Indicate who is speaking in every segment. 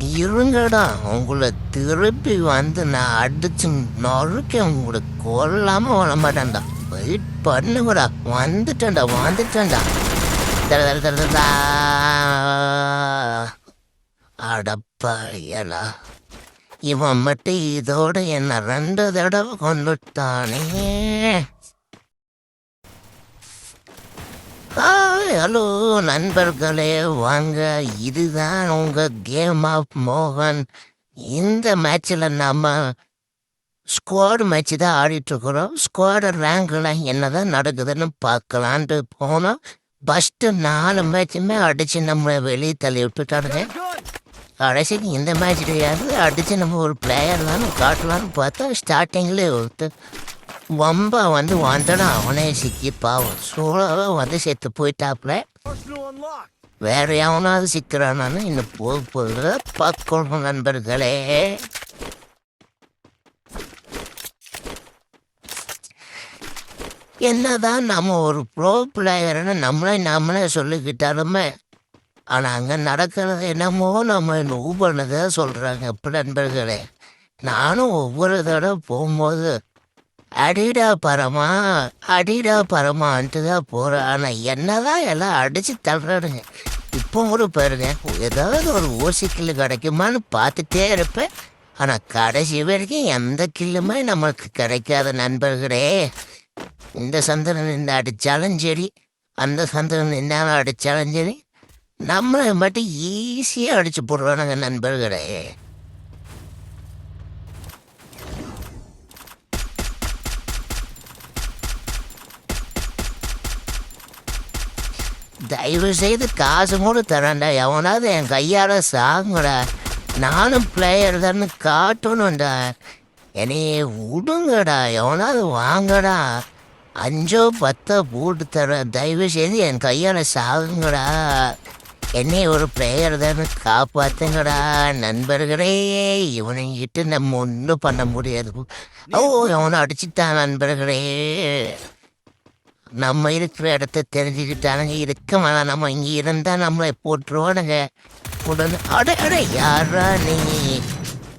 Speaker 1: இருங்கடா. உங்களை திருப்பி வந்து நான் அடிச்சு நொறுக்க உங்களை கொல்லாம வர மாட்டேன்டா. வெயிட் பண்ணுங்கடா. வந்துட்டேன்டா வந்துட்டேன்டா. தட இவன் மட்டும் இதோட என்ன ரெண்டு தடவை கொண்டுட்டானே ஹலோ நண்பர்களே வாங்க. இதுதான் உங்க கேம் ஆஃப் மோகன் இந்த மேட்ச்சில் நம்ம ஸ்குவாடு மேட்ச் தான் ஆடிட்டு இருக்கிறோம். ஸ்குவாட் ரேங்கில் என்னதான் நடக்குதுன்னு பார்க்கலான்ட்டு போனோம். ஃபஸ்ட்டு நாலு மேட்சுமே அடிச்சு நம்ம வெளியே தள்ளி விட்டுட்டாருங்க கடைசிக்கு இந்த மேட்ச் கிடையாது அடிச்சு நம்ம ஒரு பிளேயர் தான் காட்டலான்னு பார்த்தா ஸ்டார்டிங்கில் ஒருத்தர் வம்பா வந்து வந்தடா அவனே சிக்கி பாவம் சோழாக வந்து செத்து போயிட்டாப்புல வேற எவனாவது சிக்கிறானான்னு இன்னும் போக போகிற பார்க்கணும் நண்பர்களே என்னதான் நம்ம ஒரு ப்ரோ பிளேயர்னு நம்மளே நம்மளே சொல்லிக்கிட்டாலுமே ஆனால் அங்கே நடக்கிறது என்னமோ நம்ம நூபனதை சொல்கிறாங்க இப்போ நண்பர்களே நானும் ஒவ்வொரு தடவை போகும்போது அடிடா பரமா அடிடா பரமான்ட்டு தான் போகிறேன் ஆனால் என்னதான் எல்லாம் அடித்து தள்ளுறானுங்க. இப்போ ஒரு பாருங்க ஏதாவது ஒரு ஊசி கில்லு கிடைக்குமான்னு பார்த்துட்டே இருப்பேன். ஆனால் கடைசி வரைக்கும் எந்த கில்லுமே நமக்கு கிடைக்காத நண்பர்களே. இந்த சந்திரன் நின்று அடித்தாலும் சரி அந்த சந்திரன் நின்னாலும் அடித்தாலும் சரி நம்மளை மட்டும் ஈஸியாக அடிச்சு போடுவானுங்க நண்பர்களே. தயவு செய்து காசு கூட தரேன்டா எவனாவது என் கையால் சாங்குடா. நானும் பிளேயர் தானே காட்டணும்டா. என்னையே விடுங்கடா எவனாவது வாங்கடா. அஞ்சோ பத்தோ போட்டு தரேன் தயவு செய்து என் கையால் சாகுங்கடா. என்னை ஒரு பிளேயர் தானே காப்பாத்துங்கடா நண்பர்களே. இவனைங்கிட்ட நம்ம ஒன்றும் பண்ண முடியாது. ஓ அவனை அடிச்சுட்டான் நண்பர்களே. நம்ம இருக்கிற இடத்த தெரிஞ்சுக்கிட்டானுங்க. இருக்க வேணாம். நம்ம இங்கே இருந்தால் நம்மளை போட்டுருவானுங்க. உடனே அட அட யாரா நீ?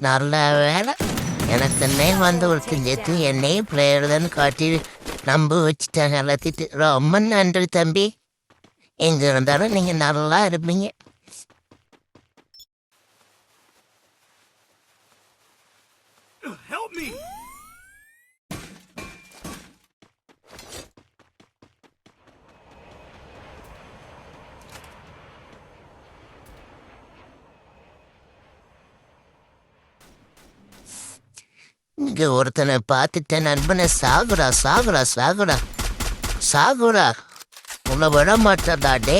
Speaker 1: நல்ல வேலை எனக்கு வந்து ஒரு செஞ்சு என்னையும் பிளேயர் காட்டி நம்ப வச்சுட்டாங்க எல்லாத்திட்டு ரொம்ப நன்றி தம்பி. எங்கே இருந்தாலும் நீங்கள் நல்லா இருப்பீங்க.
Speaker 2: Help me!
Speaker 1: இங்கே ஒருத்தனை பார்த்துட்டேன் நண்பனை. சாகுடா சாகுடா சாகுடா சாகுடா உன்னை விட மாட்டேன்டா டே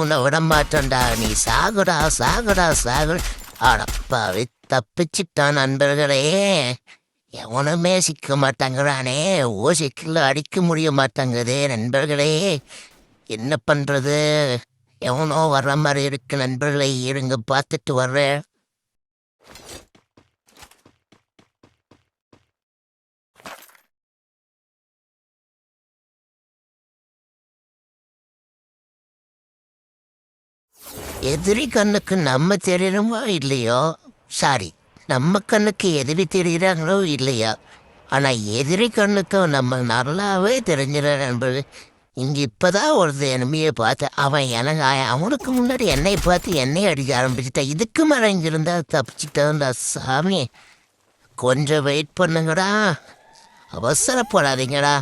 Speaker 1: உன்னை விட மாட்டேன்டா நீ சாகுடா சாகுடா சாகுடா அடப்பாவி தப்பிச்சிட்டான் நண்பர்களே. எவனுமே சிக்க மாட்டாங்கிறானே ஓசிக்கில் அடிக்க முடிய மாட்டாங்குதே நண்பர்களே. என்ன பண்ணுறது எவனோ வர்ற மாதிரி இருக்கு நண்பர்களே. இருங்க பார்த்துட்டு வர்றேன். எதிரி கண்ணுக்கு நம்ம தெரியணுமோ இல்லையோ? சாரி நம்ம கண்ணுக்கு எதிரி தெரியுறாங்களோ இல்லையா? ஆனால் எதிரி கண்ணுக்கும் நம்ம நல்லாவே தெரிஞ்சிட என்பது இங்கே இப்போதான் ஒருத்தர் எனிமையை பார்த்து அவன் எனக்கு அவனுக்கு முன்னாடி என்னை பார்த்து என்னை அடிக்க ஆரம்பிச்சிட்டான் இதுக்கு மேலே இங்கே இருந்தால் தப்பிச்சிட்டா சாமி. கொஞ்சம் வெயிட் பண்ணுங்கடா. அவசரப்படாதீங்கடா.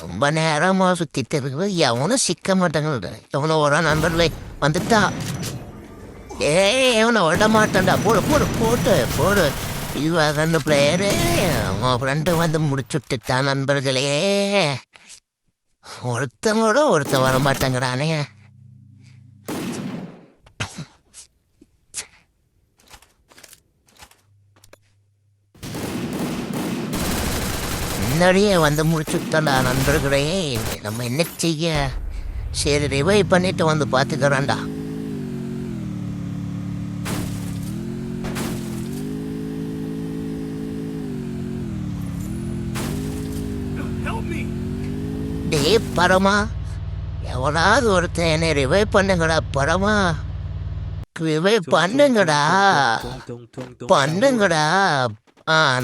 Speaker 1: ரொம்ப நேரமாக சுற்றிட்டு இருக்குது. எவனும் சிக்க மாட்டாங்கள்டா எவனோ ஒரு நண்பர்களே வந்துட்டா. ஏய் எவனை விட மாட்டான்டா. போடு போடு போட்டு போடு. இவன் பிளேயரு அவன் ஃப்ரெண்டு வந்து முடிச்சுட்டுட்டான் நண்பர்களே. ஒருத்தனோட ஒருத்தன் வர மாட்டாங்கடானே முன்னாடியே வந்து முடிச்சுட்டா நண்பர்களே நம்ம என்ன செய்ய? சரி ரிவைவ் பண்ணிட்டு வந்து பார்த்துக்கிறோம்டா டே பரமா எவனாவது ஒருத்தன் என்னை ரிவைவ் பண்ணுங்கடா படமா ரிவைவ் பண்ணுங்கடா. பண்ணுங்கடா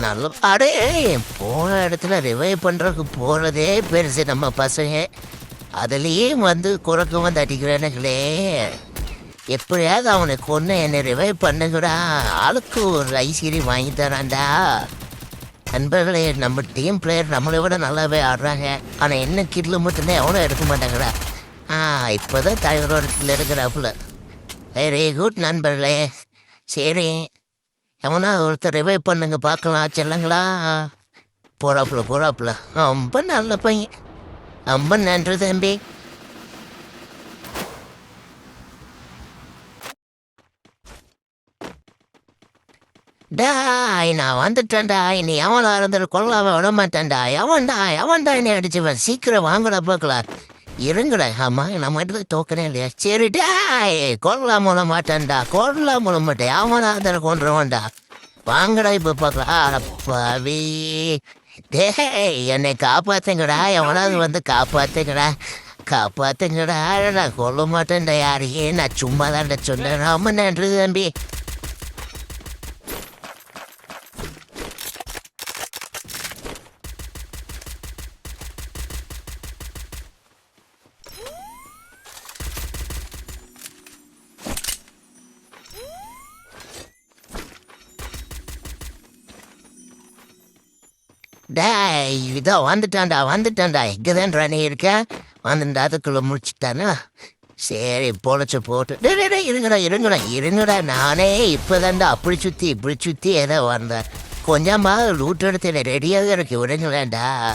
Speaker 1: நல்ல அடே போன இடத்துல ரிவைவ் பண்ணுறதுக்கு போகிறதே பெருசு நம்ம பசங்க. அதுலேயும் வந்து குறுக்க வந்து அடிக்கிறானுங்களே. எப்படியாவது அவனை கொன்று என்னை ரிவைவ் பண்ணுங்கடா. ஆளுக்கு ஒரு ஐஸ்கிரி வாங்கி தரான்டா. நண்பர்களே நம்ம டீம் பிளேயர் நம்மளை விட நல்லாவே ஆடுறாங்க. ஆனால் என்ன கில்லு மட்டும்தான் எவனும் எடுக்க மாட்டாங்கடா. ஆ இப்போ தான் தலைவரோட கிட்ல இருக்கிறாப்புல வெரி குட் நண்பர்களே. சரி எவனா ஒருத்தர் ரிவைவ் பண்ணுங்க பார்க்கலாம் செல்லங்களா? போறாப்புல போறாப்புல. ரொம்ப நல்ல பையன். ரொம்ப நன்றி தம்பி. டாய் நான் வந்துட்டேன்டா. இனி எவனா இருந்தாலும் கொள்ளாவே விட மாட்டேன்டா எவன்டா எவன்டா என்னை அடிச்சுவன்? சீக்கிரம் வாங்கடா பார்க்கலாம். இருங்கடா ஆமா நம்ம இடத்துக்கு தோக்கனே இல்லையா? சரி டாய் மூல மாட்டேன்டா கொல்லாம மூல மாட்டேன். அவனா தானே கொண்டுருவான்டா. வாங்கடா இப்போ பார்க்கலாம். டேய் என்னை காப்பாத்துங்கடா. எவனாவது வந்து காப்பாத்துங்கடா. காப்பாத்துங்கடா. நான் கொல்ல மாட்டேன்டா யாரையே. நான் சும்மா தான்டா சொன்னேன். ரொம்ப நன்றி தம்பி. டேய் இதோ வந்துட்டான்டா வந்துட்டான்டா. எங்கதான்டா நீ இருக்க? வந்துட்டா அதுக்குள்ள முடிச்சுட்டானா? சரி பொழைச்சு போட்டு. டே டே இருங்கடா இருங்கடா இருங்கடா. நானே இப்போதான்டா அப்படி சுற்றி இப்படி சுற்றி ஏதோ வந்தேன். கொஞ்சமா ரூட் எடுத்து ரெடியாக இருக்கு விடுங்களேன்டா.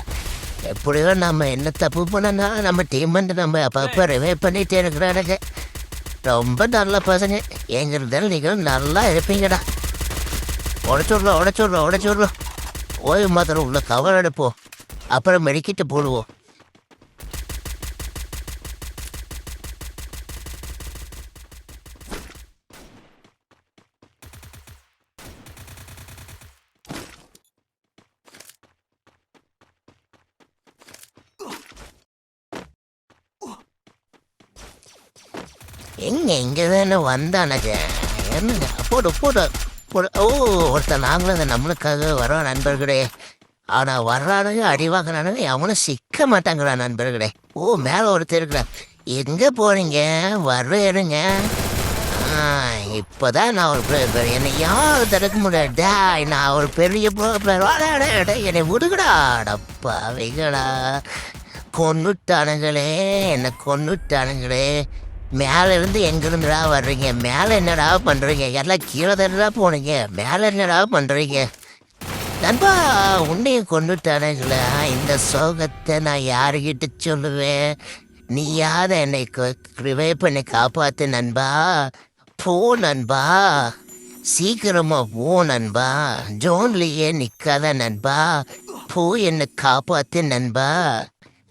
Speaker 1: எப்படியோ நம்ம என்ன தப்பு பண்ணனா நம்ம டீம் வந்து நம்ம அப்பப்போ ரிவே பண்ணிகிட்டே இருக்கிறானுங்க ரொம்ப நல்ல பசங்க. எங்கிறதால நீங்கள் நல்லா இருப்பீங்கடா. உடச்சுடுறோம் உடச்சுடுறோம் உடச்சுடுறோம் ஓய்வு மாத்திரம் உள்ள கவர் எடுப்போம் அப்புறம் மெடிக்கிட்டு போடுவோம். எங்க இங்க தானே வந்தானங்க என்னங்க? போடு போடு போடு. ஓ ஒருத்தர் நாங்களும் அந்த நம்மளுக்காக வரோம் நண்பர்களே. ஆனால் வர்றானுங்க அடி வாங்கினானுங்க அவனும் சிக்க மாட்டாங்கடா நண்பர்களே. ஓ மேலே ஒருத்தர் இருக்கிறா எங்கே போறீங்க? இருங்க ஆ, இப்பதான் நான் ஒரு பெரிய என்னை யாரும் தடுக்க முடியாது. நான் ஒரு பெரிய என்னை விடுகடாடப்பா வைகடா கொன்னுட்டானுங்களே என்னை கொன்னுட்டானுங்களே. மேலே இருந்து எங்கிருந்துடா வர்றீங்க? மேலே என்னடா பண்ணுறீங்க எல்லாம் கீழே தானடா போனீங்க? மேலே என்னடா பண்ணுறீங்க நண்பா உன்னையும் கொண்டுட்டானுங்களா இந்த சோகத்தை நான் யாருக்கிட்ட சொல்லுவேன்? நீயாத என்னை ரிவை பண்ணி காப்பாத்து நண்பா. போ நண்பா. சீக்கிரமா போ நண்பா. ஜோன்லயே நிக்காத நண்பா. போ என்னை காப்பாத்து நண்பா.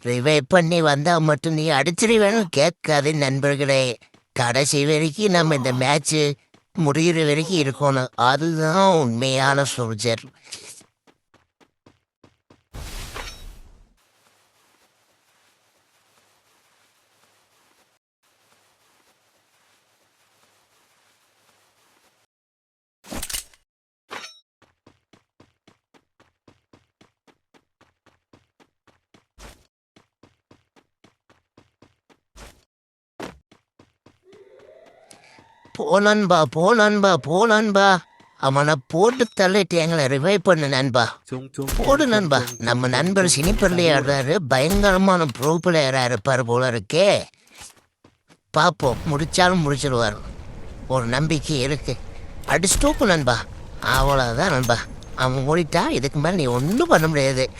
Speaker 1: ரிவை பண்ணி வந்தால் மட்டும் நீ அடிச்சிருவேன்னு கேட்காது நண்பர்களே. கடைசி வரைக்கும் நம்ம இந்த மேட்ச்சு முடிகிற வரைக்கும் இருக்கணும். அதுதான் உண்மையான சோல்ஜர் போ நண்பா போ நண்பா போ நண்பா. அவனை போட்டு தள்ளிட்டு எங்களை ரிவைவ் பண்ணு நண்பா. போடு நண்பா. நம்ம நண்பர் சினிப்பள்ளி ஆடுறாரு. பயங்கரமான ப்ரோ பிளேயராக இருப்பார் போல இருக்கே. பார்ப்போம் முடிச்சாலும் முடிச்சிடுவார். ஒரு நம்பிக்கை இருக்கு. அடிச்சுட்டோப்பு நண்பா. அவ்வளோதான் நண்பா. அவன் ஓடிட்டா இதுக்கு மேலே நீ ஒன்றும் பண்ண முடியாது.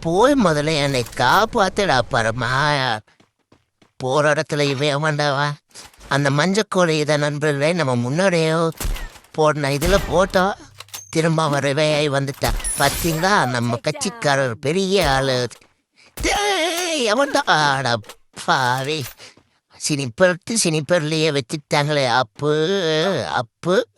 Speaker 1: போய் முதல்ல என்னை காப்பாத்துடா பரமா போகிற இடத்துல இவன் வேண்டாவா அந்த மஞ்சக்கோழி இதை நண்பர்களே நம்ம முன்னாடியோ போடன இதில் போட்டோம் திரும்ப வரவே வந்துட்டா. பார்த்தீங்களா நம்ம கட்சிக்காரர் பெரிய ஆளு. டேய், எவன்டா ஆடா பாவி. சினிப்பர்த்து சினிப்பர்லையே வச்சுட்டாங்களே அப்பு அப்பு.